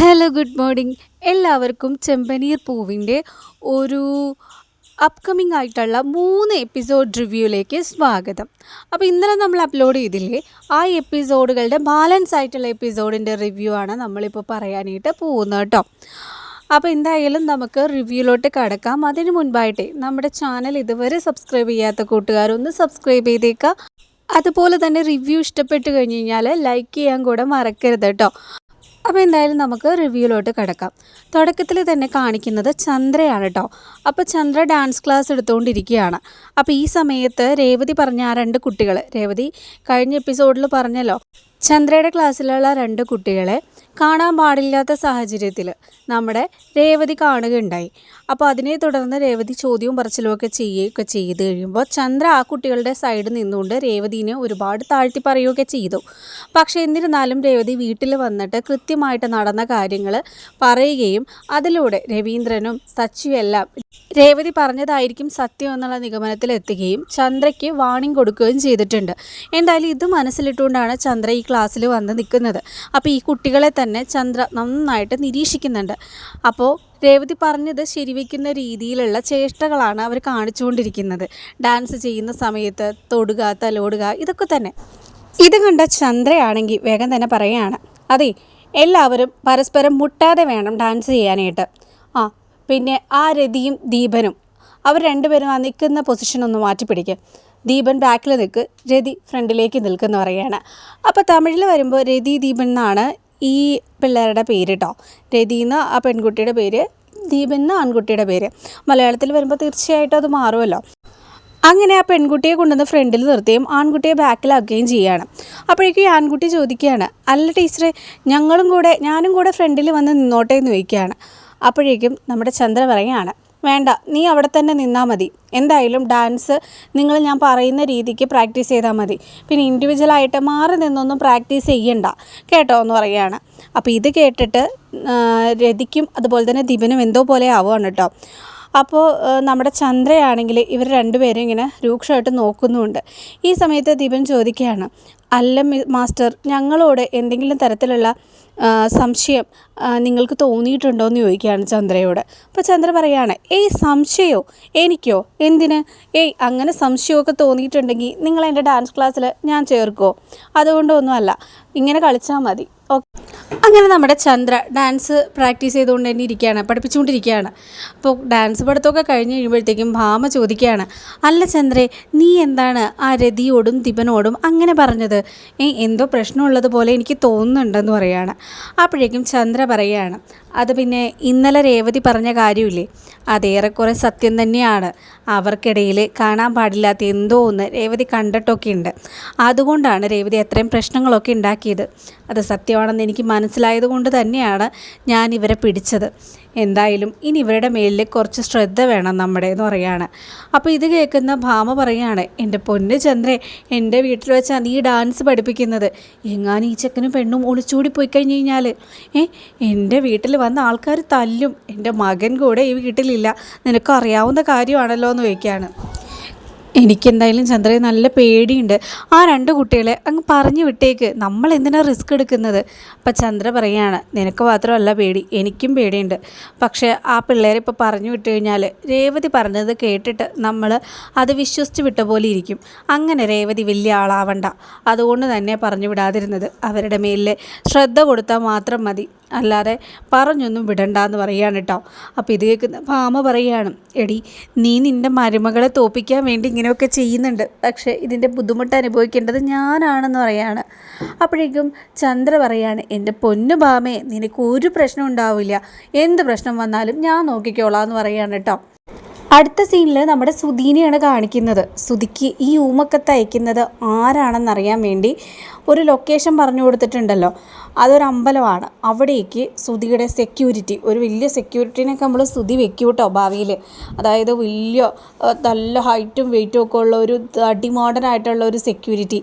Hello good morning എല്ലാവർക്കും ചെമ്പനീർ പൂവിന്റെ ഒരു അപ്കമിംഗ് ആയിട്ടുള്ള മൂന്ന് എപ്പിസോഡ് റിവ്യൂയിലേക്ക് സ്വാഗതം. അപ്പോൾ ഇന്നലെ നമ്മൾ അപ്ലോഡ് ചെയ്തില്ലേ? ആ എപ്പിസോഡുകളുടെ ബാലൻസ് ആയിട്ടുള്ള എപ്പിസോഡിന്റെ റിവ്യൂ ആണ് നമ്മളിപ്പോൾ പറയാനായിട്ട് പോകുന്നത് കേട്ടോ. അപ്പോൾ എന്തായാലും നമുക്ക് റിവ്യൂയിലോട്ട് കടക്കാം. അതിന് മുൻപായിട്ട് നമ്മുടെ ചാനൽ ഇതുവരെ സബ്സ്ക്രൈബ് ചെയ്യാത്ത കൂട്ടുകാരൊന്ന് സബ്സ്ക്രൈബ് ചെയ്തേക്കുക അതുപോലെ തന്നെ റിവ്യൂ ഇഷ്ടപ്പെട്ട് കഴിഞ്ഞ് കഴിഞ്ഞാൽ ലൈക്ക് ചെയ്യാൻ കൂടെ മറക്കരുത് കേട്ടോ. അപ്പോൾ എന്തായാലും നമുക്ക് റിവ്യൂലോട്ട് കിടക്കാം. തുടക്കത്തിൽ തന്നെ കാണിക്കുന്നത് ചന്ദ്രയാണ് കേട്ടോ അപ്പോൾ ചന്ദ്ര ഡാൻസ് ക്ലാസ് എടുത്തുകൊണ്ടിരിക്കുകയാണ്. അപ്പോൾ ഈ സമയത്ത് രേവതി പറഞ്ഞ ആ രണ്ട് കുട്ടികൾ രേവതി കഴിഞ്ഞ എപ്പിസോഡിൽ പറഞ്ഞല്ലോ ചന്ദ്രയുടെ ക്ലാസ്സിലുള്ള രണ്ട് കുട്ടികളെ കാണാൻ പാടില്ലാത്ത സാഹചര്യത്തിൽ നമ്മുടെ രേവതി കാണുകയുണ്ടായി. അപ്പോൾ അതിനെ തുടർന്ന് രേവതി ചോദ്യവും പറച്ചിലും ഒക്കെ ചെയ്യുകയൊക്കെ ചെയ്ത് കഴിയുമ്പോൾ ചന്ദ്ര ആ കുട്ടികളുടെ സൈഡ് നിന്നുകൊണ്ട് രേവതിനെ ഒരുപാട് താഴ്ത്തി പറയുകയൊക്കെ ചെയ്തു. പക്ഷേ എന്നിരുന്നാലും രേവതി വീട്ടിൽ വന്നിട്ട് കൃത്യമായിട്ട് നടന്ന കാര്യങ്ങൾ പറയുകയും അതിലൂടെ രവീന്ദ്രനും സച്ചിയും എല്ലാം രേവതി പറഞ്ഞതായിരിക്കും സത്യം എന്നുള്ള നിഗമനത്തിൽ എത്തുകയും ചന്ദ്രയ്ക്ക് വാണിംഗ് കൊടുക്കുകയും ചെയ്തിട്ടുണ്ട്. എന്തായാലും ഇത് മനസ്സിലിട്ടുകൊണ്ടാണ് ചന്ദ്ര ഈ ക്ലാസ്സിൽ വന്ന് നിൽക്കുന്നത്. അപ്പോൾ ഈ കുട്ടികളെ തന്നെ ചന്ദ്ര നന്നായിട്ട് നിരീക്ഷിക്കുന്നുണ്ട്. അപ്പോൾ രേവതി പറഞ്ഞത് ശരിവെക്കുന്ന രീതിയിലുള്ള ചേഷ്ടകളാണ് അവർ കാണിച്ചുകൊണ്ടിരിക്കുന്നത്. ഡാൻസ് ചെയ്യുന്ന സമയത്ത് തൊടുക തലോടുക ഇതൊക്കെ തന്നെ. ഇത് കണ്ട ചന്ദ്രയാണെങ്കിൽ വേഗം തന്നെ പറയുകയാണ്. അതെ എല്ലാവരും പരസ്പരം മുട്ടാതെ വേണം ഡാൻസ് ചെയ്യാനായിട്ട്. ആ പിന്നെ ആ രതിയും ദീപനും. അവർ രണ്ടുപേരും ആ നിൽക്കുന്ന പൊസിഷൻ ഒന്ന് മാറ്റി പിടിക്കുക ദീപൻ ബാക്കിൽ നിൽക്ക് രതി ഫ്രണ്ടിലേക്ക് നിൽക്കുന്ന പറയുകയാണ്. അപ്പോൾ തമിഴിൽ വരുമ്പോൾ രതി ദീപൻ എന്നാണ് ഈ പിള്ളേരുടെ പേര് കേട്ടോ എന്ന ആ പെൺകുട്ടിയുടെ പേര് ദീപൻ എന്ന ആൺകുട്ടിയുടെ പേര്. മലയാളത്തിൽ വരുമ്പോൾ തീർച്ചയായിട്ടും അത് മാറുമല്ലോ അങ്ങനെ ആ പെൺകുട്ടിയെ കൊണ്ടുവന്ന് ഫ്രണ്ടിൽ നിർത്തുകയും ആൺകുട്ടിയെ ബാക്കിലാക്കുകയും ചെയ്യുകയാണ് അപ്പോഴേക്കും ഈ ആൺകുട്ടി ചോദിക്കുകയാണ് അല്ല ടീച്ചറെ ഞങ്ങളും കൂടെ ഞാനും കൂടെ ഫ്രണ്ടിൽ വന്ന് നിന്നോട്ടെ എന്ന് ചോദിക്കുകയാണ്. അപ്പോഴേക്കും നമ്മുടെ ചന്ദ്ര പറയുകയാണ് വേണ്ട നീ അവിടെ തന്നെ നിന്നാൽ മതി. എന്തായാലും ഡാൻസ് നിങ്ങൾ ഞാൻ പറയുന്ന രീതിക്ക് പ്രാക്ടീസ് ചെയ്താൽ മതി. പിന്നെ ഇൻഡിവിജ്വലായിട്ട് മാറി നിന്നൊന്നും പ്രാക്ടീസ് ചെയ്യണ്ട കേട്ടോ എന്ന് പറയുകയാണ്. അപ്പോൾ ഇത് കേട്ടിട്ട് രതിക്കും അതുപോലെ തന്നെ ദിപനും എന്തോ പോലെ ആവുകയാണ് കേട്ടോ. അപ്പോൾ നമ്മുടെ ചന്ദ്രയാണെങ്കിൽ ഇവർ രണ്ടുപേരും ഇങ്ങനെ രൂക്ഷമായിട്ട് നോക്കുന്നുമുണ്ട്. ഈ സമയത്ത് ദീപൻ ചോദിക്കുകയാണ് അല്ല മാസ്റ്റർ ഞങ്ങളോട് എന്തെങ്കിലും തരത്തിലുള്ള സംശയം നിങ്ങൾക്ക് തോന്നിയിട്ടുണ്ടോ? എന്ന് ചോദിക്കുകയാണ് ചന്ദ്രയോട്. അപ്പോൾ ചന്ദ്ര പറയാണ് ഏയ് സംശയമോ എനിക്കോ? എന്തിന്? ഏയ് അങ്ങനെ സംശയമൊക്കെ തോന്നിയിട്ടുണ്ടെങ്കിൽ നിങ്ങൾ എന്റെ ഡാൻസ് ക്ലാസ്സിൽ ഞാൻ ചേർക്കുമോ അതുകൊണ്ടൊന്നുമല്ല ഇങ്ങനെ കളിച്ചാൽ മതി. ഓക്കെ അങ്ങനെ നമ്മുടെ ചന്ദ്ര ഡാൻസ് പ്രാക്ടീസ് ചെയ്തുകൊണ്ട് തന്നെ ഇരിക്കുകയാണ് പഠിപ്പിച്ചുകൊണ്ടിരിക്കുകയാണ്. അപ്പോൾ ഡാൻസ് പഠിത്തമൊക്കെ കഴിഞ്ഞ് കഴിയുമ്പോഴത്തേക്കും ഭാമ ചോദിക്കുകയാണ് അല്ല ചന്ദ്രേ നീ എന്താണ് ആ രതിയോടും ദിപനോടും അങ്ങനെ പറഞ്ഞത്? എന്തോ പ്രശ്നമുള്ളത് പോലെ എനിക്ക് തോന്നുന്നുണ്ടെന്ന് പറയുകയാണ് അപ്പോഴേക്കും ചന്ദ്ര പറയുകയാണ് അത് പിന്നെ ഇന്നലെ രേവതി പറഞ്ഞ കാര്യമില്ലേ? അതേറെക്കുറെ സത്യം തന്നെയാണ്. അവർക്കിടയിൽ കാണാൻ പാടില്ലാത്ത എന്തോ ഒന്ന് രേവതി കണ്ടിട്ടൊക്കെ ഉണ്ട് അതുകൊണ്ടാണ് രേവതി അത്രയും പ്രശ്നങ്ങളൊക്കെ ഉണ്ടാക്കിയത്. അത് സത്യമാണെന്ന് എനിക്ക് മനസ്സിലായത് കൊണ്ട് തന്നെയാണ് ഞാൻ ഇവരെ പിടിച്ചത്. എന്തായാലും ഇനി ഇവരുടെ മേലിൽ കുറച്ച് ശ്രദ്ധ വേണം നമ്മുടെ എന്ന് പറയാണ്. അപ്പോൾ ഇത് കേൾക്കുന്ന ഭാമ പറയാണ് എന്റെ പൊന്ന് ചന്ദ്രേ എന്റെ വീട്ടിൽ വെച്ചാണ് നീ ഡാൻസ് പഠിപ്പിക്കുന്നത്. എങ്ങാനും ഈ ചെക്കനും പെണ്ണും ഒളിച്ചൂടി പോയി കഴിഞ്ഞ് കഴിഞ്ഞാൽ ഏ എന്റെ വീട്ടിൽ വന്ന ആൾക്കാർ തല്ലും. എന്റെ മകൻ കൂടെ ഈ വീട്ടിലില്ല. നിനക്കറിയാവുന്ന കാര്യമാണല്ലോ എന്ന് ചോദിക്കുകയാണ് എനിക്കെന്തായാലും ചന്ദ്രയെ നല്ല പേടിയുണ്ട്. ആ രണ്ട് കുട്ടികളെ അങ്ങ് പറഞ്ഞു വിട്ടേക്ക്. നമ്മൾ എന്തിനാണ് റിസ്ക് എടുക്കുന്നത്? അപ്പം ചന്ദ്ര പറയാണ് നിനക്ക് മാത്രമല്ല പേടി എനിക്കും പേടിയുണ്ട്. പക്ഷേ ആ പിള്ളേരെ ഇപ്പോൾ പറഞ്ഞു വിട്ട് കഴിഞ്ഞാൽ രേവതി പറഞ്ഞത് കേട്ടിട്ട് നമ്മൾ അത് വിശ്വസിച്ച് വിട്ട പോലെ ഇരിക്കും. അങ്ങനെ രേവതി വലിയ ആളാവണ്ട. അതുകൊണ്ട് തന്നെ പറഞ്ഞു വിടാതിരുന്നത്. അവരുടെ മേലിൽ ശ്രദ്ധ കൊടുത്താൽ മാത്രം മതി. അല്ലാതെ പറഞ്ഞൊന്നും വിടണ്ടെന്ന് പറയാണ് കേട്ടോ. അപ്പോൾ ഇത് കേൾക്കുന്ന ഭാമ പറയാണ് എടി നീ നിന്റെ മരുമകളെ തോപ്പിക്കാൻ വേണ്ടി ഇങ്ങനെയൊക്കെ ചെയ്യുന്നുണ്ട്. പക്ഷേ ഇതിന്റെ ബുദ്ധിമുട്ട് അനുഭവിക്കേണ്ടത് ഞാനാണെന്ന് പറയാണ്. അപ്പോഴേക്കും ചന്ദ്ര പറയാണ് എന്റെ പൊന്നു ഭാമേ നിനക്ക് ഒരു പ്രശ്നം ഉണ്ടാവില്ല. എന്ത് പ്രശ്നം വന്നാലും ഞാൻ നോക്കിക്കോളാം എന്ന് പറയാണ് കേട്ടോ. അടുത്ത സീനിൽ നമ്മുടെ സുധീനെയാണ് കാണിക്കുന്നത്. സുധിക്ക് ഈ ഊമക്കത്ത് അയക്കുന്നത് ആരാണെന്നറിയാൻ വേണ്ടി ഒരു ലൊക്കേഷൻ പറഞ്ഞു കൊടുത്തിട്ടുണ്ടല്ലോ. അതൊരു അമ്പലമാണ്. അവിടേക്ക് സുധിയുടെ സെക്യൂരിറ്റി ഒരു വലിയ സെക്യൂരിറ്റീനൊക്കെ നമ്മൾ സുധി വെക്കും കേട്ടോ ഭാവിയിൽ അതായത് വലിയ നല്ല ഹൈറ്റും വെയിറ്റും ഒക്കെ ഉള്ള ഒരു തടി മോഡേൺ ആയിട്ടുള്ള ഒരു സെക്യൂരിറ്റി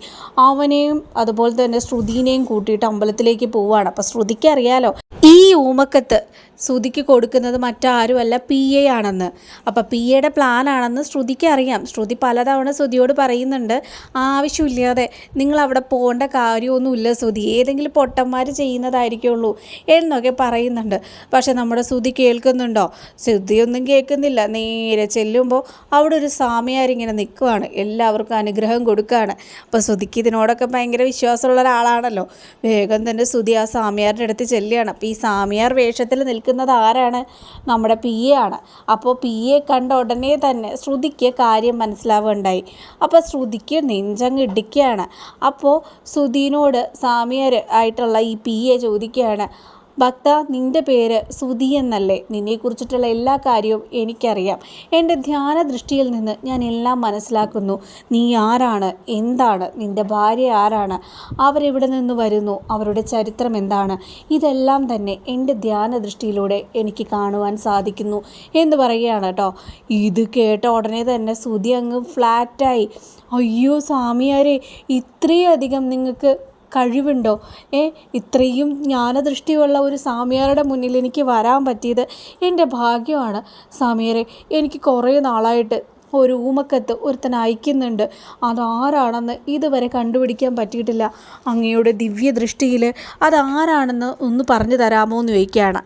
അവനെയും അതുപോലെ തന്നെ ശ്രുതിനെയും കൂട്ടിയിട്ട് അമ്പലത്തിലേക്ക് പോവുകയാണ് അപ്പോൾ ശ്രുതിക്ക് അറിയാലോ ഈ ഊമക്കത്ത് ശ്രുതിക്ക് കൊടുക്കുന്നത് മറ്റാരുമല്ല പി എ ആണെന്ന്. അപ്പോൾ പി എയുടെ പ്ലാനാണെന്ന് ശ്രുതിക്ക് അറിയാം. ശ്രുതി പലതവണ ശ്രുതിയോട് പറയുന്നുണ്ട് ആവശ്യമില്ലാതെ നിങ്ങൾ അവിടെ പോകേണ്ട കാര്യമൊന്നുമില്ല ശ്രുതി. ഏതെങ്കിലും പൊട്ടന്മാർ ചെയ്യുന്നതായിരിക്കേ ചെയ്യുന്നതായിരിക്കുള്ളൂ എന്നൊക്കെ പറയുന്നുണ്ട്. പക്ഷെ നമ്മുടെ ശ്രുതി കേൾക്കുന്നുണ്ടോ? ശ്രുതിയൊന്നും കേൾക്കുന്നില്ല. നേരെ ചെല്ലുമ്പോൾ അവിടെ ഒരു സ്വാമിയാരിങ്ങനെ നിൽക്കുവാണ്. എല്ലാവർക്കും അനുഗ്രഹം കൊടുക്കുകയാണ് അപ്പോൾ ശ്രുതിക്ക് ഇതിനോടൊക്കെ ഭയങ്കര വിശ്വാസമുള്ള ഒരാളാണല്ലോ. വേഗം തന്നെ ശ്രുതി ആ സ്വാമിയാരുടെ അടുത്ത് ചെല്ലുകയാണ്. അപ്പോൾ ഈ സ്വാമിയാർ വേഷത്തിൽ നിൽക്കുന്നത് ആരാണ്? നമ്മുടെ പി എ ആണ്. അപ്പോൾ പി എ കണ്ട ഉടനെ തന്നെ ശ്രുതിക്ക് കാര്യം മനസ്സിലാവുകയുണ്ടായി. അപ്പോൾ ശ്രുതിക്ക് നെഞ്ചങ്ങ് ഇടിക്കുകയാണ് അപ്പോൾ ശ്രുതിനോട് സാമിയർ ആയിട്ടുള്ള ഈ പി എ ചോദിക്കുകയാണ് ഭക്ത നിന്റെ പേര് സുധി എന്നല്ലേ? നിന്നെക്കുറിച്ചിട്ടുള്ള എല്ലാ കാര്യവും എനിക്കറിയാം. എന്റെ ധ്യാന ദൃഷ്ടിയിൽ നിന്ന് ഞാൻ എല്ലാം മനസ്സിലാക്കുന്നു. നീ ആരാണ്? എന്താണ്? നിന്റെ ഭാര്യ ആരാണ്? അവരെവിടെ നിന്ന് വരുന്നു? അവരുടെ ചരിത്രം എന്താണ്? ഇതെല്ലാം തന്നെ എന്റെ ധ്യാന ദൃഷ്ടിയിലൂടെ എനിക്ക് കാണുവാൻ സാധിക്കുന്നു എന്ന് പറയുകയാണ് കേട്ടോ. ഇത് കേട്ട ഉടനെ തന്നെ സുധി അങ്ങ് ഫ്ലാറ്റായി അയ്യോ സ്വാമിയാരെ ഇത്രയധികം നിങ്ങൾക്ക് കഴിവുണ്ടോ? ഏ ഇത്രയും ജ്ഞാനദൃഷ്ടിയുള്ള ഒരു സ്വാമിയാരുടെ മുന്നിൽ എനിക്ക് വരാൻ പറ്റിയത് എന്റെ ഭാഗ്യമാണ്. സ്വാമിയാരെ എനിക്ക് കുറേ നാളായിട്ട് ഒരു ഊമക്കത്ത് ഒരുത്തൻ അയക്കുന്നുണ്ട്. അതാരാണെന്ന് ഇതുവരെ കണ്ടുപിടിക്കാൻ പറ്റിയിട്ടില്ല. അങ്ങയുടെ ദിവ്യദൃഷ്ടിയിൽ അതാരാണെന്ന് ഒന്ന് പറഞ്ഞു തരാമോ എന്ന് ചോദിക്കുകയാണ്.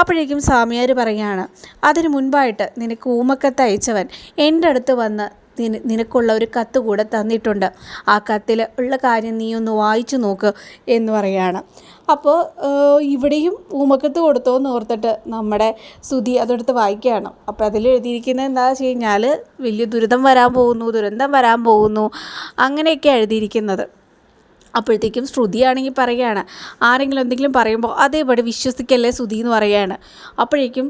അപ്പോഴേക്കും സ്വാമിയാർ പറയുകയാണ് അതിന് മുൻപായിട്ട് നിനക്ക് ഊമക്കത്ത് അയച്ചവൻ എന്റെ അടുത്ത് വന്ന് നിന നിനക്കുള്ള ഒരു കത്ത് കൂടെ തന്നിട്ടുണ്ട്. ആ കത്തിൽ ഉള്ള കാര്യം നീ ഒന്ന് വായിച്ചു നോക്ക് എന്ന് പറയുകയാണ് അപ്പോൾ ഇവിടെയും ഊമക്കത്ത് കൊടുത്തോ എന്ന് ഓർത്തിട്ട് നമ്മുടെ സ്തുതി അതെടുത്ത് വായിക്കുകയാണ്. അപ്പോൾ അതിൽ എഴുതിയിരിക്കുന്നത് എന്താ വെച്ച് കഴിഞ്ഞാൽ വലിയ ദുരിതം വരാൻ പോകുന്നു ദുരന്തം വരാൻ പോകുന്നു അങ്ങനെയൊക്കെ എഴുതിയിരിക്കുന്നത്. അപ്പോഴത്തേക്കും ശ്രുതിയാണെങ്കിൽ പറയുകയാണ് ആരെങ്കിലും എന്തെങ്കിലും പറയുമ്പോൾ അതേപടി വിശ്വസിക്കല്ലേ ശ്രുതി എന്ന് പറയുകയാണ്. അപ്പോഴേക്കും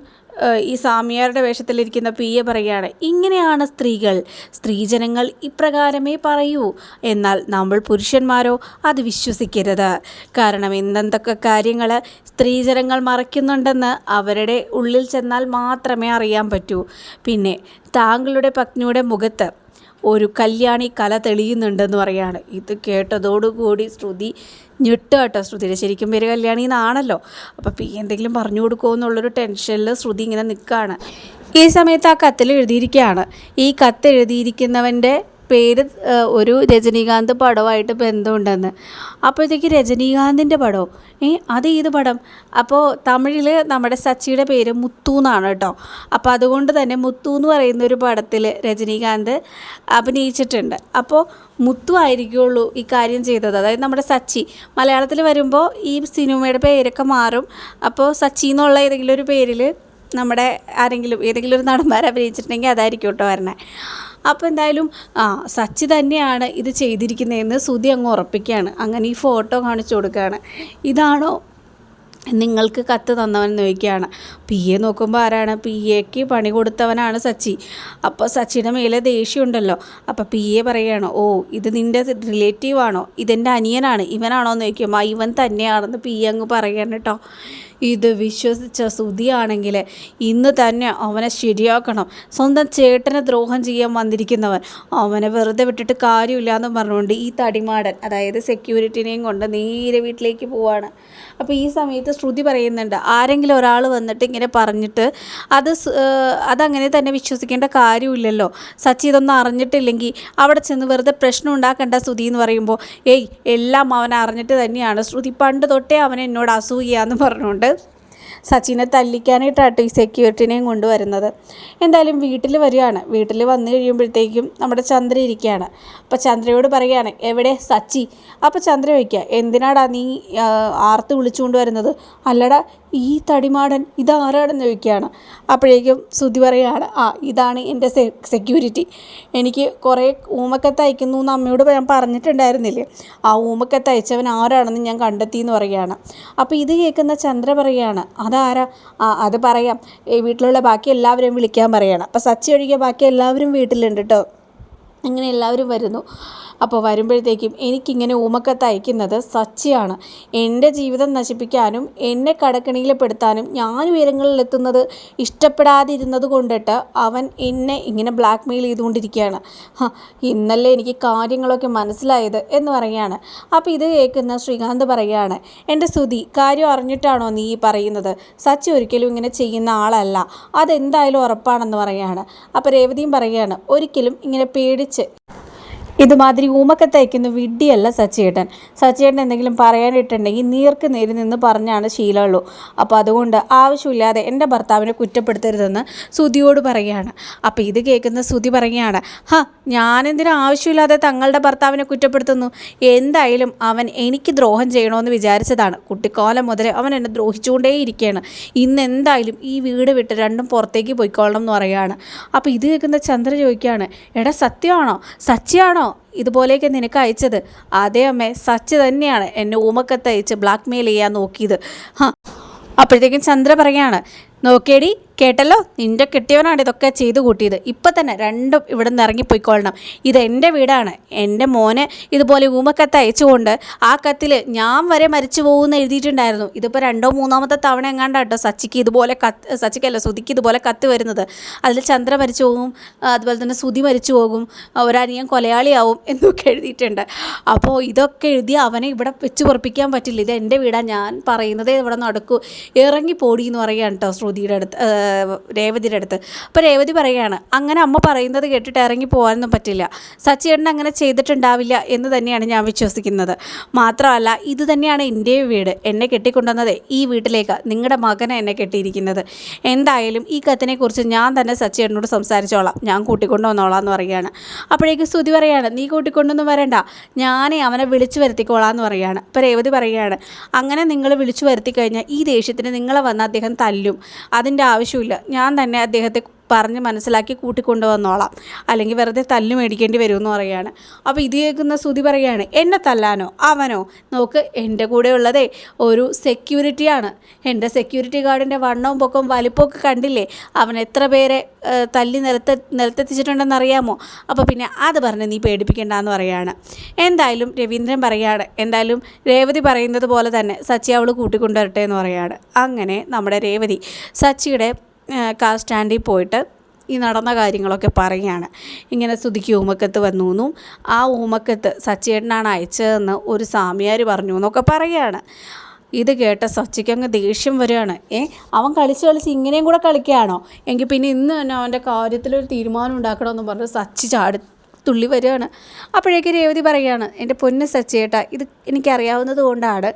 ഈ സാമിയാരുടെ വേഷത്തിലിരിക്കുന്ന പി എ പറയുകയാണ് ഇങ്ങനെയാണ് സ്ത്രീകൾ. സ്ത്രീജനങ്ങൾ ഇപ്രകാരമേ പറയൂ. എന്നാൽ നമ്മൾ പുരുഷന്മാരോ അത് വിശ്വസിക്കരുത്. കാരണം എന്തെന്തൊക്കെ കാര്യങ്ങൾ സ്ത്രീജനങ്ങൾ മറയ്ക്കുന്നുണ്ടെന്ന് അവരുടെ ഉള്ളിൽ ചെന്നാൽ മാത്രമേ അറിയാൻ പറ്റൂ. പിന്നെ താങ്കളുടെ പത്നിയുടെ മുഖത്ത് ഒരു കല്യാണി കല തെളിയുന്നുണ്ടെന്ന് പറയാണ്. ഇത് കേട്ടതോടുകൂടി ശ്രുതി ഞെട്ട് കേട്ടോ ശ്രുതിയുടെ. ശരിക്കും പേര് കല്യാണി എന്നാണല്ലോ. അപ്പോൾ പി എന്തെങ്കിലും പറഞ്ഞു കൊടുക്കുമോ എന്നുള്ളൊരു ടെൻഷനിൽ ശ്രുതി ഇങ്ങനെ നിൽക്കുകയാണ് ഈ സമയത്ത് ആ കത്തിൽ എഴുതിയിരിക്കുകയാണ്. ഈ കത്ത് എഴുതിയിരിക്കുന്നവന്റെ പേര് ഒരു രജനീകാന്ത് പടമായിട്ട് ബന്ധമുണ്ടെന്ന്. അപ്പോഴത്തേക്ക് രജനീകാന്തിന്റെ പടമോ ഏ അത് ഏത് പടം? അപ്പോൾ തമിഴിൽ നമ്മുടെ സച്ചിയുടെ പേര് മുത്തു എന്നാണ് കേട്ടോ. അപ്പോൾ അതുകൊണ്ട് തന്നെ മുത്തു എന്ന് പറയുന്ന ഒരു പടത്തിൽ രജനീകാന്ത് അഭിനയിച്ചിട്ടുണ്ട്. അപ്പോൾ മുത്തു ആയിരിക്കുള്ളൂ ഈ കാര്യം ചെയ്തത്. അതായത് നമ്മുടെ സച്ചി. മലയാളത്തിൽ വരുമ്പോൾ ഈ സിനിമയുടെ പേരൊക്കെ മാറും. അപ്പോൾ സച്ചി എന്നുള്ള ഏതെങ്കിലും ഒരു പേരിൽ നമ്മുടെ ആരെങ്കിലും ഏതെങ്കിലും ഒരു നടന്മാർ അഭിനയിച്ചിട്ടുണ്ടെങ്കിൽ അതായിരിക്കും കേട്ടോ വരണേ. അപ്പോൾ എന്തായാലും ആ സച്ചി തന്നെയാണ് ഇത് ചെയ്തിരിക്കുന്നതെന്ന് സുതി അങ്ങ് ഉറപ്പിക്കുകയാണ്. അങ്ങനെ ഈ ഫോട്ടോ കാണിച്ചു കൊടുക്കുകയാണ്. ഇതാണോ നിങ്ങൾക്ക് കത്ത് തന്നവൻ നോക്കിയാണ് പി എ നോക്കുമ്പോൾ ആരാണ്? പി എക്ക് പണി കൊടുത്തവനാണ് സച്ചി. അപ്പോൾ സച്ചിയുടെ മേലെ ദേഷ്യമുണ്ടല്ലോ. അപ്പോൾ പി എ പറയുകയാണ് ഓ ഇത് നിന്റെ റിലേറ്റീവാണോ? ഇതെന്റെ അനിയനാണ്. ഇവനാണോ എന്ന് ചോദിക്കുമ്പോൾ ഇവൻ തന്നെയാണെന്ന് പി എ അങ്ങ് പറയാണ് കേട്ടോ. ഇത് വിശ്വസിച്ച സുതിയാണെങ്കിൽ ഇന്ന് തന്നെ അവനെ ശരിയാക്കണം. സ്വന്തം ചേട്ടനെ ദ്രോഹം ചെയ്യാൻ വന്നിരിക്കുന്നവൻ. അവനെ വെറുതെ വിട്ടിട്ട് കാര്യമില്ല എന്ന് പറഞ്ഞുകൊണ്ട് ഈ തടിമാടൻ അതായത് സെക്യൂരിറ്റിനെയും കൊണ്ട് നേരെ വീട്ടിലേക്ക് പോവാണ്. അപ്പോൾ ഈ സമയത്ത് ശ്രുതി പറയുന്നുണ്ട് ആരെങ്കിലും ഒരാൾ വന്നിട്ട് ഇങ്ങനെ പറഞ്ഞിട്ട് അത് അതങ്ങനെ തന്നെ വിശ്വസിക്കേണ്ട കാര്യമില്ലല്ലോ. സച്ചി ഇതൊന്നും അറിഞ്ഞിട്ടില്ലെങ്കിൽ അവിടെ ചെന്ന് വെറുതെ പ്രശ്നം ഉണ്ടാക്കേണ്ട ശ്രുതി എന്ന് പറയുമ്പോൾ ഏയ് എല്ലാം അവൻ അറിഞ്ഞിട്ട് തന്നെയാണ്. ശ്രുതി പണ്ട് തൊട്ടേ അവൻ എന്നോട് അസൂയാന്ന് പറഞ്ഞുകൊണ്ട് red സച്ചിനെ തല്ലിക്കാനായിട്ടാട്ടോ ഈ സെക്യൂരിറ്റിനെയും കൊണ്ടുവരുന്നത്. എന്തായാലും വീട്ടിൽ വരികയാണ്. വീട്ടിൽ വന്നു കഴിയുമ്പോഴത്തേക്കും നമ്മുടെ ചന്ദ്ര ഇരിക്കുകയാണ്. അപ്പോൾ ചന്ദ്രയോട് പറയുകയാണ് എവിടെ സച്ചി? അപ്പോൾ ചന്ദ്ര ചോദിക്കുക എന്തിനാടാ നീ ആർത്ത് വിളിച്ചുകൊണ്ട് വരുന്നത്? അല്ലടാ ഈ തടിമാടൻ ഇതാരാണെന്ന് ചോദിക്കുകയാണ്. അപ്പോഴേക്കും ശ്രുതി പറയുകയാണ് ആ ഇതാണ് എന്റെ സെക്യൂരിറ്റി എനിക്ക് കുറേ ഊമക്കത്ത് അയക്കുന്നു എന്ന് അമ്മയോട് ഞാൻ പറഞ്ഞിട്ടുണ്ടായിരുന്നില്ലേ? ആ ഊമക്കത്ത് അയച്ചവൻ ആരാണെന്ന് ഞാൻ കണ്ടെത്തി എന്ന് പറയുകയാണ്. അപ്പോൾ ഇത് കേൾക്കുന്ന ചന്ദ്ര പറയുകയാണ് അതാരാ? ആ അത് പറയാം. ഈ വീട്ടിലുള്ള ബാക്കി എല്ലാവരെയും വിളിക്കാൻ പറയണം. അപ്പോൾ സച്ചി ഒഴികെ ബാക്കി എല്ലാവരും വീട്ടിലുണ്ട് കേട്ടോ അങ്ങനെ എല്ലാവരും വരുന്നു. അപ്പോൾ വരുമ്പോഴത്തേക്കും എനിക്കിങ്ങനെ ഊമക്കത്ത് അയക്കുന്നത് സച്ചിയാണ്. എന്റെ ജീവിതം നശിപ്പിക്കാനും എന്നെ കടക്കണിയിൽപ്പെടുത്താനും ഞാൻ ഉയരങ്ങളിലെത്തുന്നത് ഇഷ്ടപ്പെടാതിരുന്നത് കൊണ്ടിട്ട് അവൻ എന്നെ ഇങ്ങനെ ബ്ലാക്ക് മെയിൽ ചെയ്തുകൊണ്ടിരിക്കുകയാണ് ഇന്നല്ലേ എനിക്ക് കാര്യങ്ങളൊക്കെ മനസ്സിലായത് എന്ന് പറയുകയാണ്. അപ്പോൾ ഇത് കേൾക്കുന്ന ശ്രീകാന്ത് പറയുകയാണ് എന്റെ സ്തുതി കാര്യം അറിഞ്ഞിട്ടാണോ നീ പറയുന്നത്? സച്ചി ഒരിക്കലും ഇങ്ങനെ ചെയ്യുന്ന ആളല്ല. അതെന്തായാലും ഉറപ്പാണെന്ന് പറയുകയാണ്. അപ്പോൾ രേവതിയും പറയുകയാണ് ഒരിക്കലും ഇങ്ങനെ പേടിച്ച് ഇതുമാതിരി ഊമക്കത്തയക്കുന്ന വിഡ്ഡിയല്ല സച്ചിയേട്ടൻ. സച്ചിയേട്ടൻ എന്തെങ്കിലും പറയാനിട്ടുണ്ടെങ്കിൽ നീർക്ക് നേരി നിന്ന് പറഞ്ഞാണ് ശീലമുള്ളൂ. അപ്പോൾ അതുകൊണ്ട് ആവശ്യമില്ലാതെ എന്റെ ഭർത്താവിനെ കുറ്റപ്പെടുത്തരുതെന്ന് സുതിയോട് പറയുകയാണ്. അപ്പോൾ ഇത് കേൾക്കുന്ന സുതി പറയുകയാണ് ഹാ ഞാനെന്തിനും ആവശ്യമില്ലാതെ തങ്ങളുടെ ഭർത്താവിനെ കുറ്റപ്പെടുത്തുന്നു? എന്തായാലും അവൻ എനിക്ക് ദ്രോഹം ചെയ്യണമെന്ന് വിചാരിച്ചതാണ്. കുട്ടിക്കാലം മുതലേ അവൻ എന്നെ ദ്രോഹിച്ചുകൊണ്ടേയിരിക്കുകയാണ് ഇന്ന് എന്തായാലും ഈ വീട് വിട്ട് രണ്ടും പുറത്തേക്ക് പോയിക്കോളണം എന്ന് പറയുകയാണ്. അപ്പോൾ ഇത് കേൾക്കുന്ന ചന്ദ്ര ചോദിക്കുകയാണ് എടാ സത്യമാണോ? സത്യമാണോ ഇതുപോലെയൊക്കെ നിനക്ക് അയച്ചത്? അതേ അമ്മേ സച്ച് തന്നെയാണ് എന്നെ ഊമക്കത്ത് അയച്ച് ബ്ലാക്ക് മെയിൽ ചെയ്യാൻ നോക്കിയത്. ഹാ അപ്പോഴത്തേക്കും ചന്ദ്ര പറയാണ് നോക്കേടി കേട്ടല്ലോ? നിന്റെ കിട്ടിയവനാണ് ഇതൊക്കെ ചെയ്തു കൂട്ടിയത്. ഇപ്പം തന്നെ രണ്ടും ഇവിടെ നിന്ന് ഇറങ്ങിപ്പോയിക്കൊള്ളണം. ഇത് എന്റെ വീടാണ്. എന്റെ മോനെ ഇതുപോലെ ഊമക്കത്ത് അയച്ചുകൊണ്ട് ആ കത്തിൽ ഞാൻ വരെ മരിച്ചു പോകുമെന്ന് എഴുതിയിട്ടുണ്ടായിരുന്നു. ഇതിപ്പോൾ രണ്ടോ മൂന്നാമത്തെ തവണ എങ്ങാണ്ടാട്ടോ സച്ചിക്ക് ഇതുപോലെ കത്ത് സച്ചിക്കല്ല സുതിക്ക് ഇതുപോലെ കത്ത് വരുന്നത്. അതിൽ ചന്ദ്ര മരിച്ചു പോകും അതുപോലെ തന്നെ സുതി മരിച്ചു പോകും ഒരനിയൻ കൊലയാളിയാവും എന്നൊക്കെ എഴുതിയിട്ടുണ്ട്. അപ്പോൾ ഇതൊക്കെ എഴുതി അവനെ ഇവിടെ വെച്ച് പുറപ്പിക്കാൻ പറ്റില്ല. ഇത് എന്റെ വീടാണ് ഞാൻ പറയുന്നതേ ഇവിടെ നടക്കൂ. ഇറങ്ങി പോടി എന്ന് പറയുകയാണ് കേട്ടോ ശ്രുതിയുടെ അടുത്ത് രേവതിയുടെ അടുത്ത്. അപ്പോൾ രേവതി പറയുകയാണ് അങ്ങനെ അമ്മ പറയുന്നത് കേട്ടിട്ട് ഇറങ്ങി പോകാനൊന്നും പറ്റില്ല. സച്ചിയേട്ടൻ അങ്ങനെ ചെയ്തിട്ടുണ്ടാവില്ല എന്ന് തന്നെയാണ് ഞാൻ വിശ്വസിക്കുന്നത്. മാത്രമല്ല ഇത് തന്നെയാണ് എന്റെ വീട്. എന്നെ കെട്ടിക്കൊണ്ടുവന്നത് ഈ വീട്ടിലേക്ക്. നിങ്ങളുടെ മകനെ എന്നെ കെട്ടിയിരിക്കുന്നത്. എന്തായാലും ഈ കത്തിനെക്കുറിച്ച് ഞാൻ തന്നെ സച്ചിയേട്ടനോട് സംസാരിച്ചോളാം. ഞാൻ കൂട്ടിക്കൊണ്ടു വന്നോളാം എന്ന് പറയുകയാണ്. അപ്പോഴേക്ക് സ്തുതി പറയാണ് നീ കൂട്ടിക്കൊണ്ടൊന്നും വരണ്ട. ഞാനേ അവനെ വിളിച്ചു വരുത്തിക്കോളാം എന്ന് പറയുകയാണ്. അപ്പോൾ രേവതി പറയുകയാണ് അങ്ങനെ നിങ്ങൾ വിളിച്ചു വരുത്തി കഴിഞ്ഞാൽ ഈ ദേഷ്യത്തിന് നിങ്ങളെ വന്ന് അദ്ദേഹം തല്ലും. അതിന്റെ ആവശ്യമില്ല. ഞാൻ തന്നെ അദ്ദേഹത്തെ പറഞ്ഞ് മനസ്സിലാക്കി കൂട്ടിക്കൊണ്ടുവന്നോളാം. അല്ലെങ്കിൽ വെറുതെ തല്ല് മേടിക്കേണ്ടി വരുമെന്ന് പറയുകയാണ്. അപ്പോൾ ഇത് കേൾക്കുന്ന ശ്രുതി പറയുകയാണ് എന്നെ തല്ലാനോ? അവനോ? നോക്ക് എന്റെ കൂടെ ഉള്ളതേ ഒരു സെക്യൂരിറ്റിയാണ് എന്റെ സെക്യൂരിറ്റി ഗാർഡിന്റെ വണ്ണവും പൊക്കവും വലിപ്പമൊക്കെ കണ്ടില്ലേ? അവൻ എത്ര പേരെ തല്ലി നിലത്ത് നിലത്തെത്തിച്ചിട്ടുണ്ടെന്ന് അറിയാമോ? അപ്പോൾ പിന്നെ അത് പറഞ്ഞ് നീ പേടിപ്പിക്കേണ്ടെന്ന് പറയുകയാണ്. എന്തായാലും രവീന്ദ്രൻ പറയുകയാണ് എന്തായാലും രേവതി പറയുന്നത് പോലെ തന്നെ സച്ചി അവൾ കൂട്ടിക്കൊണ്ടുവരട്ടെ എന്ന് പറയുകയാണ്. അങ്ങനെ നമ്മുടെ രേവതി സച്ചിയുടെ കാർ സ്റ്റാൻഡിൽ പോയിട്ട് ഈ നടന്ന കാര്യങ്ങളൊക്കെ പറയുകയാണ്. ഇങ്ങനെ സ്തുതിക്ക് ഊമക്കത്ത് വന്നു എന്നും ആ ഊമക്കത്ത് സച്ചേട്ടനാണ് അയച്ചതെന്ന് ഒരു സാമിയാർ പറഞ്ഞു എന്നൊക്കെ പറയുകയാണ്. ഇത് കേട്ട സച്ചിക്ക് അങ്ങ് ദേഷ്യം വരികയാണ്. ഏ അവൻ കളിച്ച് കളിച്ച് ഇങ്ങനെയും കൂടെ കളിക്കുകയാണോ? എങ്കിൽ പിന്നെ ഇന്ന് തന്നെ അവന്റെ കാര്യത്തിലൊരു തീരുമാനം ഉണ്ടാക്കണമെന്ന് പറഞ്ഞ് സച്ചി ചാടി തുള്ളി വരികയാണ്. അപ്പോഴേക്ക് രേവതി പറയുകയാണ് എന്റെ പൊന്ന് സച്ചേട്ട ഇത് എനിക്കറിയാവുന്നത് കൊണ്ടാണ്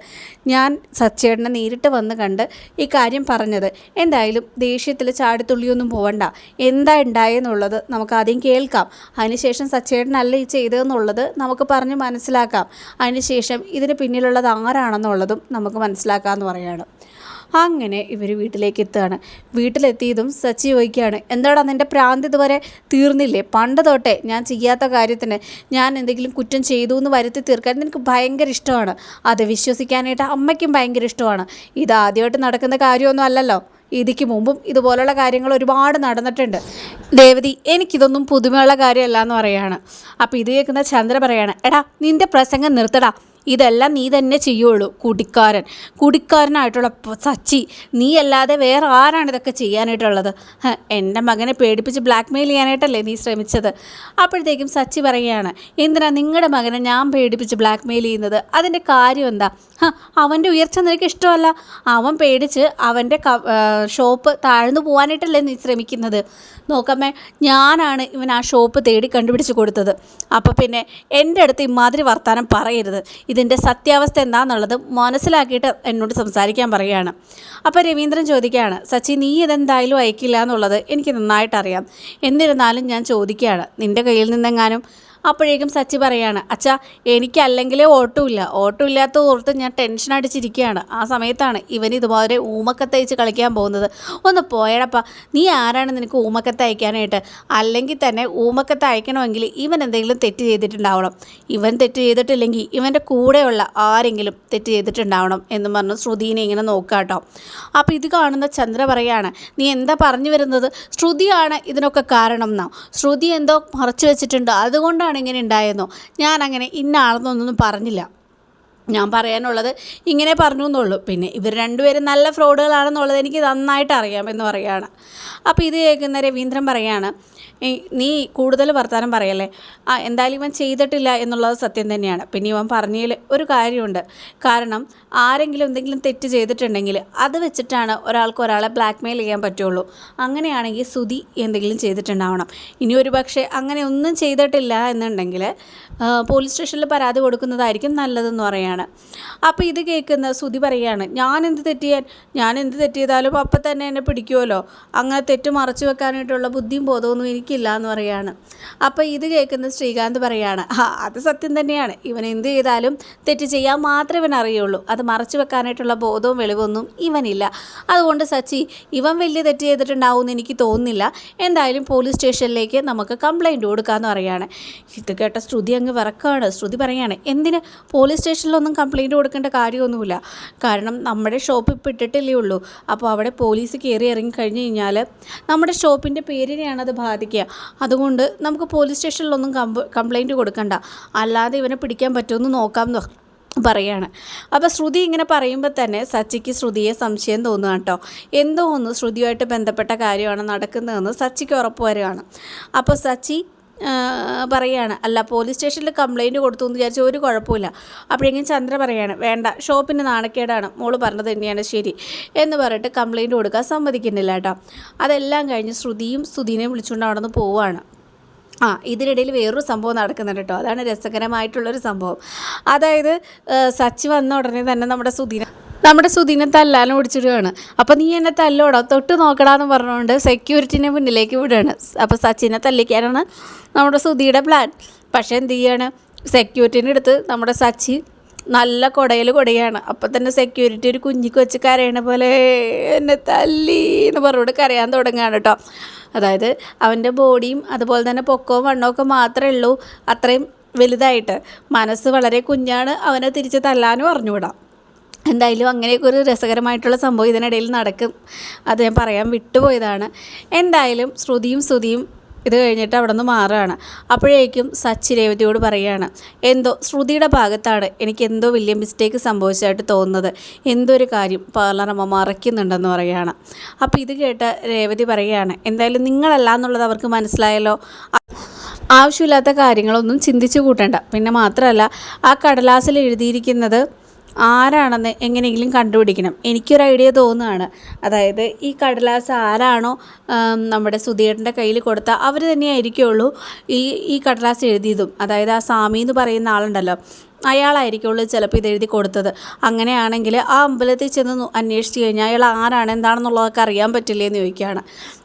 ഞാൻ സച്ചേട്ടനെ നേരിട്ട് വന്ന് കണ്ട് ഈ കാര്യം പറഞ്ഞത്. എന്തായാലും ദേഷ്യത്തിൽ ചാടിത്തുള്ളിയൊന്നും പോവണ്ട. എന്താ ഉണ്ടായെന്നുള്ളത് നമുക്ക് ആദ്യം കേൾക്കാം. അതിനുശേഷം സച്ചേട്ടനല്ല ഈ ചെയ്തതെന്നുള്ളത് നമുക്ക് പറഞ്ഞ് മനസ്സിലാക്കാം. അതിനുശേഷം ഇതിന് പിന്നിലുള്ളത് ആരാണെന്നുള്ളതും നമുക്ക് മനസ്സിലാക്കാമെന്ന് പറയുകയാണ് അങ്ങനെ ഇവർ വീട്ടിലേക്ക് എത്തുകയാണ്. വീട്ടിലെത്തിയതും സച്ചി ചോദിക്കുകയാണ് എന്താടാ നിന്റെ പ്രാന്ത് ഇതുവരെ തീർന്നില്ലേ? പണ്ട് തൊട്ടേ ഞാൻ ചെയ്യാത്ത കാര്യത്തിന് ഞാൻ എന്തെങ്കിലും കുറ്റം ചെയ്തു എന്ന് വരുത്തി തീർക്കാൻ നിനക്ക് ഭയങ്കര ഇഷ്ടമാണ്. അത് വിശ്വസിക്കാനായിട്ട് അമ്മയ്ക്കും ഭയങ്കര ഇഷ്ടമാണ്. ഇത് ആദ്യമായിട്ട് നടക്കുന്ന കാര്യമൊന്നും അല്ലല്ലോ. ഇതിക്ക് മുമ്പും ഇതുപോലുള്ള കാര്യങ്ങൾ ഒരുപാട് നടന്നിട്ടുണ്ട്. ദേവതി എനിക്കിതൊന്നും പുതുമയുള്ള കാര്യമല്ല എന്ന് പറയാണ്. അപ്പോൾ ഇത് കേൾക്കുന്ന ചന്ദ്ര പറയാണ് എടാ നിന്റെ പ്രസംഗം നിർത്തടാ. ഇതെല്ലാം നീ തന്നെ ചെയ്യുള്ളൂ കുടിക്കാരൻ. കുടിക്കാരനായിട്ടുള്ള സച്ചി നീ അല്ലാതെ വേറെ ആരാണ് ഇതൊക്കെ ചെയ്യാനായിട്ടുള്ളത്? എന്റെ മകനെ പേടിപ്പിച്ച് ബ്ലാക്ക് മെയിൽ ചെയ്യാനായിട്ടല്ലേ നീ ശ്രമിച്ചത്? അപ്പോഴത്തേക്കും സച്ചി പറയുകയാണ് എന്തിനാ നിങ്ങളുടെ മകനെ ഞാൻ പേടിപ്പിച്ച് ബ്ലാക്ക് മെയിൽ ചെയ്യുന്നത്? അതിന്റെ കാര്യം എന്താ? അവന്റെ ഉയർച്ച നിനക്ക് ഇഷ്ടമല്ല? അവൻ പേടിച്ച് അവന്റെ ഷോപ്പ് താഴ്ന്നു പോകാനായിട്ടല്ലേ നീ ശ്രമിക്കുന്നത്? നോക്കമ്മേ ഞാനാണ് ഇവൻ ആ ഷോപ്പ് തേടി കണ്ടുപിടിച്ച് കൊടുത്തത്. അപ്പോൾ പിന്നെ എന്റെ അടുത്ത് ഇമാതിരി വർത്തമാനം പറയരുത്. ഇതിന്റെ സത്യാവസ്ഥ എന്താണെന്നുള്ളത് മനസ്സിലാക്കിയിട്ട് എന്നോട് സംസാരിക്കാൻ പറയുകയാണ്. അപ്പോൾ രവീന്ദ്രൻ ചോദിക്കുകയാണ് സച്ചി നീ ഇതെന്തായാലും അയക്കില്ല എന്നുള്ളത് എനിക്ക് നന്നായിട്ടറിയാം. എന്നിരുന്നാലും ഞാൻ ചോദിക്കുകയാണ് നിന്റെ കയ്യിൽ നിന്നെങ്ങാനും അപ്പോഴേക്കും സച്ചി പറയാണ് അച്ഛാ എനിക്കല്ലെങ്കിലേ ഓട്ടമില്ല. ഓട്ടം ഇല്ലാത്ത ഓർത്ത് ഞാൻ ടെൻഷൻ അടിച്ചിരിക്കുകയാണ്. ആ സമയത്താണ് ഇവൻ ഇതുപോലെ ഊമക്കത്തയച്ച് കളിക്കാൻ പോകുന്നത്. ഒന്ന് പോയടപ്പാ നീ ആരാണ് നിനക്ക് ഊമക്കത്ത് അയക്കാനായിട്ട്? അല്ലെങ്കിൽ തന്നെ ഊമക്കത്ത് അയക്കണമെങ്കിൽ ഇവൻ എന്തെങ്കിലും തെറ്റ് ചെയ്തിട്ടുണ്ടാവണം. ഇവൻ തെറ്റ് ചെയ്തിട്ടില്ലെങ്കിൽ ഇവന്റെ കൂടെയുള്ള ആരെങ്കിലും തെറ്റ് ചെയ്തിട്ടുണ്ടാവണം എന്ന് പറഞ്ഞ് ശ്രുതിനെ ഇങ്ങനെ നോക്കാട്ടോ. അപ്പോൾ ഇത് കാണുന്ന ചന്ദ്ര പറയാണ് നീ എന്താ പറഞ്ഞു വരുന്നത്? ശ്രുതിയാണ് ഇതിനൊക്കെ കാരണം എന്നാ ശ്രുതി എന്തോ മറച്ചു വെച്ചിട്ടുണ്ട്. അതുകൊണ്ടാണ് ഇങ്ങനെ ഉണ്ടായെന്നോ? ഞാൻ അങ്ങനെ ഇന്ന പറഞ്ഞില്ല. ഞാൻ പറയാനുള്ളത് ഇങ്ങനെ പറഞ്ഞു എന്നുള്ളൂ. പിന്നെ ഇവർ രണ്ടുപേരും നല്ല ഫ്രോഡുകളാണെന്നുള്ളത് എനിക്ക് നന്നായിട്ട് അറിയാം എന്ന് പറയുകയാണ്. അപ്പോൾ ഇത് കേൾക്കുന്ന രവീന്ദ്രൻ പറയാണ് "ഏയ്, നീ കൂടുതൽ വർത്തമാനം പറയല്ലേ? ആ എന്തായാലും ഇവൻ ചെയ്തിട്ടില്ല എന്നുള്ളത് സത്യം തന്നെയാണ്. പിന്നെ ഇവൻ പറഞ്ഞതിൽ ഒരു കാര്യമുണ്ട്. കാരണം ആരെങ്കിലും എന്തെങ്കിലും തെറ്റ് ചെയ്തിട്ടുണ്ടെങ്കിൽ അത് വെച്ചിട്ടാണ് ഒരാൾക്ക് ഒരാളെ ബ്ലാക്ക് മെയിൽ ചെയ്യാൻ പറ്റുള്ളൂ. അങ്ങനെയാണെങ്കിൽ സുതി എന്തെങ്കിലും ചെയ്തിട്ടുണ്ടാവണം. ഇനി ഒരു പക്ഷേ അങ്ങനെ ഒന്നും ചെയ്തിട്ടില്ല എന്നുണ്ടെങ്കിൽ പോലീസ് സ്റ്റേഷനിൽ പരാതി കൊടുക്കുന്നതായിരിക്കും നല്ലതെന്ന് പറയാണ്. അപ്പോൾ ഇത് കേൾക്കുന്ന സുതി പറയാണ് ഞാൻ എന്ത് തെറ്റ് ചെയ്യാൻ ഞാൻ എന്ത് തെറ്റ് ചെയ്താലും അപ്പം തന്നെ എന്നെ പിടിക്കുമല്ലോ അങ്ങനെ തെറ്റ് മറച്ചു വെക്കാനായിട്ടുള്ള ബുദ്ധിയും ബോധമൊന്നും എനിക്കില്ല എന്ന് പറയാണ്. അപ്പോൾ ഇത് കേൾക്കുന്ന ശ്രീകാന്ത് പറയാണ് ആ അത് സത്യം തന്നെയാണ്. ഇവൻ എന്ത് ചെയ്താലും തെറ്റ് ചെയ്യാൻ മാത്രമേ ഇവൻ അറിയുള്ളൂ. അത് മറച്ചു വെക്കാനായിട്ടുള്ള ബോധവും വെളിവൊന്നും ഇവനില്ല. അതുകൊണ്ട് സച്ചി ഇവൻ വലിയ തെറ്റ് ചെയ്തിട്ടുണ്ടാവും എന്ന് എനിക്ക് തോന്നുന്നില്ല. എന്തായാലും പോലീസ് സ്റ്റേഷനിലേക്ക് നമുക്ക് കംപ്ലൈന്റ് കൊടുക്കാമെന്ന് പറയാണ്. ഇത് കേട്ട ശ്രുതി അങ്ങ് വിറക്കാണ്. ശ്രുതി പറയാണ് എന്തിന്? പോലീസ് സ്റ്റേഷനിലൊന്നും കംപ്ലൈന്റ് കൊടുക്കേണ്ട കാര്യമൊന്നുമില്ല. കാരണം നമ്മുടെ ഷോപ്പ് ഇപ്പോൾ ഇട്ടിട്ടില്ലേ ഉള്ളൂ. അപ്പോൾ അവിടെ പോലീസ് കയറി ഇറങ്ങി കഴിഞ്ഞ് കഴിഞ്ഞാൽ നമ്മുടെ ഷോപ്പിന്റെ പേരിനെയാണ് അത് ബാധിക്കുക. അതുകൊണ്ട് നമുക്ക് പോലീസ് സ്റ്റേഷനിലൊന്നും കംപ്ലയിന്റ് കൊടുക്കണ്ട. അല്ലാതെ ഇവനെ പിടിക്കാൻ പറ്റുമെന്ന് നോക്കാം എന്ന് പറയാണ്. അപ്പോൾ ശ്രുതി ഇങ്ങനെ പറയുമ്പോൾ തന്നെ സച്ചിക്ക് ശ്രുതിയെ സംശയം തോന്നുക കേട്ടോ. എന്തോ ഒന്ന് ശ്രുതിയുമായിട്ട് ബന്ധപ്പെട്ട കാര്യമാണ് നടക്കുന്നതെന്ന് സച്ചിക്ക് ഉറപ്പ് വരികയാണ് അപ്പോൾ സച്ചി ആ, പറയാണ്. അല്ല പോലീസ് സ്റ്റേഷനിൽ കംപ്ലൈന്റ് കൊടുത്തു എന്ന് വിചാരിച്ച ഒരു കുഴപ്പമില്ല അപ്പോഴെങ്കിലും ചന്ദ്ര പറയാണ് വേണ്ട ഷോപ്പിന് നാണക്കേടാണ്. മോൾ പറഞ്ഞത് തന്നെയാണ് ശരി എന്ന് പറഞ്ഞിട്ട് കംപ്ലൈന്റ് കൊടുക്കാൻ സമ്മതിക്കുന്നില്ല കേട്ടോ. അതെല്ലാം കഴിഞ്ഞ് ശ്രുതിയും സുധീനെയും വിളിച്ചുകൊണ്ട് അവിടെ നിന്ന് പോവുകയാണ് ആ ഇതിനിടയിൽ വേറൊരു സംഭവം നടക്കുന്നുണ്ട് കേട്ടോ. അതാണ് രസകരമായിട്ടുള്ളൊരു സംഭവം. അതായത് സച്ചി വന്ന ഉടനെ തന്നെ നമ്മുടെ സുധീന നമ്മുടെ സുധീനെ തല്ലാനും ഓടിച്ചിടുകയാണ്. അപ്പം നീ എന്നെ തല്ലോടോ? തൊട്ട് നോക്കടാന്ന് പറഞ്ഞുകൊണ്ട് സെക്യൂരിറ്റിനെ മുന്നിലേക്ക് വിടുകയാണ്. അപ്പോൾ സച്ചിനെ തല്ലിക്കാനാണ് നമ്മുടെ സുധിയുടെ പ്ലാൻ പക്ഷേ എന്ത് ചെയ്യാണ്? സെക്യൂരിറ്റിന്റെ അടുത്ത് നമ്മുടെ സച്ചി നല്ല കുടയിൽ കുടയാണ്. അപ്പം തന്നെ സെക്യൂരിറ്റി ഒരു കുഞ്ഞിക്ക് വെച്ച് കരയണ പോലെ എന്നെ തല്ലി എന്ന് പറഞ്ഞുകൊണ്ട് കരയാൻ തുടങ്ങുകയാണ് കേട്ടോ. അതായത് അവന്റെ ബോഡിയും അതുപോലെ തന്നെ പൊക്കവും ഒക്കെ മാത്രമേ ഉള്ളൂ. അത്രയും വലുതായിട്ട് മനസ്സ് വളരെ കുഞ്ഞാണ്. അവനെ തിരിച്ച് തല്ലാനും അറിഞ്ഞുവിടാം എന്തായാലും അങ്ങനെയൊക്കെ ഒരു രസകരമായിട്ടുള്ള സംഭവം ഇതിനിടയിൽ നടക്കും. അത് ഞാൻ പറയാൻ വിട്ടുപോയതാണ്. എന്തായാലും ശ്രുതിയും ശ്രുതിയും ഇത് കഴിഞ്ഞിട്ട് അവിടെ നിന്ന് മാറുകയാണ്. അപ്പോഴേക്കും സച്ചി രേവതിയോട് പറയുകയാണ് എന്തോ ശ്രുതിയുടെ ഭാഗത്താണ് എനിക്ക് എന്തോ വലിയ മിസ്റ്റേക്ക് സംഭവിച്ചതായിട്ട് തോന്നുന്നത്. എന്തോ ഒരു കാര്യം. പാർലറമ്മ മറയ്ക്കുന്നുണ്ടെന്ന് പറയുകയാണ്. അപ്പോൾ ഇത് കേട്ട രേവതി പറയുകയാണ് എന്തായാലും നിങ്ങളല്ല എന്നുള്ളത് അവർക്ക് മനസ്സിലായല്ലോ. ആവശ്യമില്ലാത്ത കാര്യങ്ങളൊന്നും ചിന്തിച്ചു കൂട്ടണ്ട. പിന്നെ മാത്രമല്ല ആ കടലാസിൽ എഴുതിയിരിക്കുന്നത് ആരാണെന്ന് എങ്ങനെയെങ്കിലും കണ്ടുപിടിക്കണം. എനിക്കൊരു ഐഡിയ തോന്നുകയാണ്. അതായത് ഈ കടലാസ് ആരാണോ നമ്മുടെ സുധീറിന്റെ കയ്യിൽ കൊടുത്ത അവർ തന്നെയായിരിക്കുള്ളൂ ഈ ഈ കടലാസ് എഴുതിയതും. അതായത് ആ സ്വാമി എന്ന് പറയുന്ന ആളുണ്ടല്ലോ. അയാളായിരിക്കുള്ളൂ ചിലപ്പോൾ ഇത് എഴുതി കൊടുത്തത്. അങ്ങനെയാണെങ്കിൽ ആ അമ്പലത്തിൽ ചെന്ന് അന്വേഷിച്ച് കഴിഞ്ഞാൽ അയാൾ ആരാണ് എന്താണെന്നുള്ളതൊക്കെ അറിയാൻ പറ്റില്ലേ എന്ന് ചോദിക്കുകയാണ്.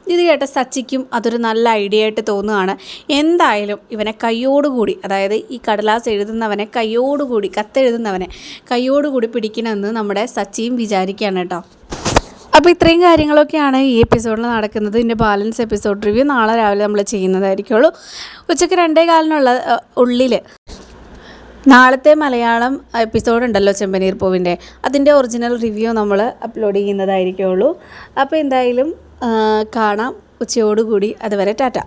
ഇത് കേട്ട സച്ചിക്കും അതൊരു നല്ല ഐഡിയ ആയിട്ട് തോന്നുകയാണ്. എന്തായാലും ഇവനെ കയ്യോടുകൂടി അതായത് ഈ കടലാസ് എഴുതുന്നവനെ കയ്യോടുകൂടി കത്തെഴുതുന്നവനെ കയ്യോടുകൂടി പിടിക്കണമെന്ന് നമ്മുടെ സച്ചിയും വിചാരിക്കുകയാണ് കേട്ടോ. അപ്പോൾ ഇത്രയും കാര്യങ്ങളൊക്കെയാണ് ഈ എപ്പിസോഡിൽ നടക്കുന്നത്. ഇതിന്റെ ബാലൻസ് എപ്പിസോഡ് റിവ്യൂ നാളെ രാവിലെ നമ്മൾ ചെയ്യുന്നതായിരിക്കുള്ളൂ. ഉച്ചയ്ക്ക് രണ്ടേ കാലിനുള്ള ഉള്ളിൽ നാളത്തെ മലയാളം എപ്പിസോഡ് ഉണ്ടല്ലോ ചെമ്പനീർ പൂവിന്റെ. അതിന്റെ ഒറിജിനൽ റിവ്യൂ നമ്മൾ അപ്ലോഡ് ചെയ്യുന്നതായിരിക്കുള്ളൂ. അപ്പോൾ എന്തായാലും കാണാം. ഉച്ചയോടുകൂടി. അതുവരെ ടാറ്റ.